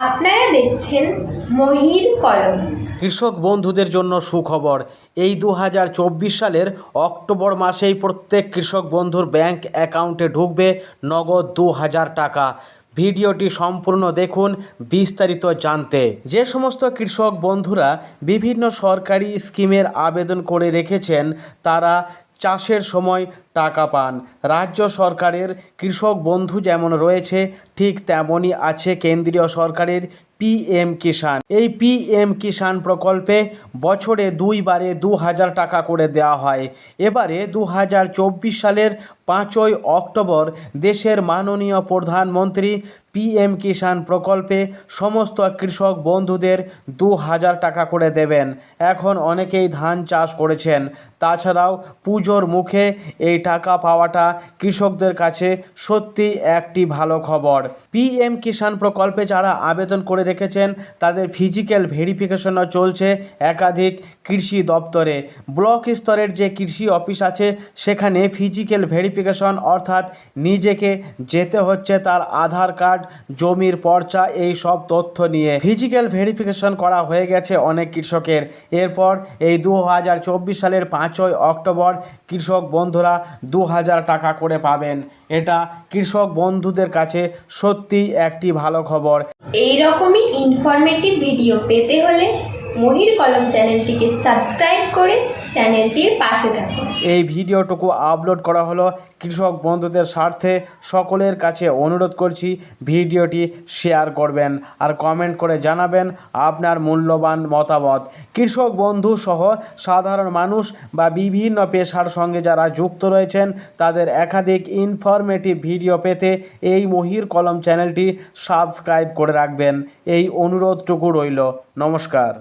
আপনারা দেখছেন মহির কলম। কৃষক বন্ধুদের জন্য সুখবর। এই দু হাজার চব্বিশ সালের অক্টোবর মাসেই প্রত্যেক কৃষক বন্ধুর ব্যাংক অ্যাকাউন্টে ঢুকবে নগদ দু হাজার টাকা। ভিডিওটি সম্পূর্ণ দেখুন, বিস্তারিত জানতে। যে সমস্ত কৃষক বন্ধুরা বিভিন্ন সরকারি স্কিমের আবেদন করে রেখেছেন, তারা চাষের সময় টাকা পান। রাজ্য সরকারের কৃষক বন্ধু যেমন রয়েছে, ঠিক তেমনই আছে কেন্দ্রীয় সরকারের পিএম কিষাণ। এই পিএম কিষাণ প্রকল্পে বছরে দুইবারে দু হাজার টাকা করে দেওয়া হয়। এবারে দু হাজার চব্বিশ সালের পাঁচই অক্টোবর দেশের মাননীয় প্রধানমন্ত্রী পিএম কিষাণ প্রকল্পে সমস্ত কৃষক বন্ধুদের দু হাজার টাকা করে দেবেন। এখন অনেকেই ধান চাষ করেছেন। তাছাড়াও পুজোর মুখে এই টাকা পাওয়াটা কৃষকদের কাছে সত্যি একটি ভালো খবর। পিএম কিষাণ প্রকল্পে যারা আবেদন করে রেখেছেন, তাদের ফিজিক্যাল ভেরিফিকেশনও চলছে একাধিক কৃষি দপ্তরে। ব্লক স্তরের যে কৃষি অফিস আছে, সেখানে ফিজিক্যাল ভেরিফিকেশন অর্থাৎ নিজেকে যেতে হচ্ছে তার আধার কার্ড, জমির পর্চা, এই সব তথ্য নিয়ে। ফিজিক্যাল ভেরিফিকেশন করা হয়ে গেছে অনেক কৃষকের। এরপর এই দু হাজার চব্বিশ সালের পাঁচই অক্টোবর কৃষক বন্ধুরা দু হাজার টাকা করে পাবেন। এটা কৃষক বন্ধুদের কাছে সত্যি একটি ভালো খবর। এই রকমই ইনফরমেটিভ ভিডিও পেতে হলে মহির কলম চ্যানেলটিকে সাবস্ক্রাইব করে চ্যানেলটির পাশে থাকুন এই ভিডিওটুকু আপলোড করা হলো কৃষক বন্ধুদের স্বার্থে। সকলের কাছে অনুরোধ করছি ভিডিওটি শেয়ার করবেন আর কমেন্ট করে জানাবেন আপনার মূল্যবান মতামত। কৃষক বন্ধু সহ সাধারণ মানুষ বা বিভিন্ন পেশার সঙ্গে যারা যুক্ত রয়েছেন, তাদের একাধিক ইনফরমেটিভ ভিডিও পেতে এই মহির কলম চ্যানেলটি সাবস্ক্রাইব করে রাখবেন। এই অনুরোধটুকু রইল। নমস্কার।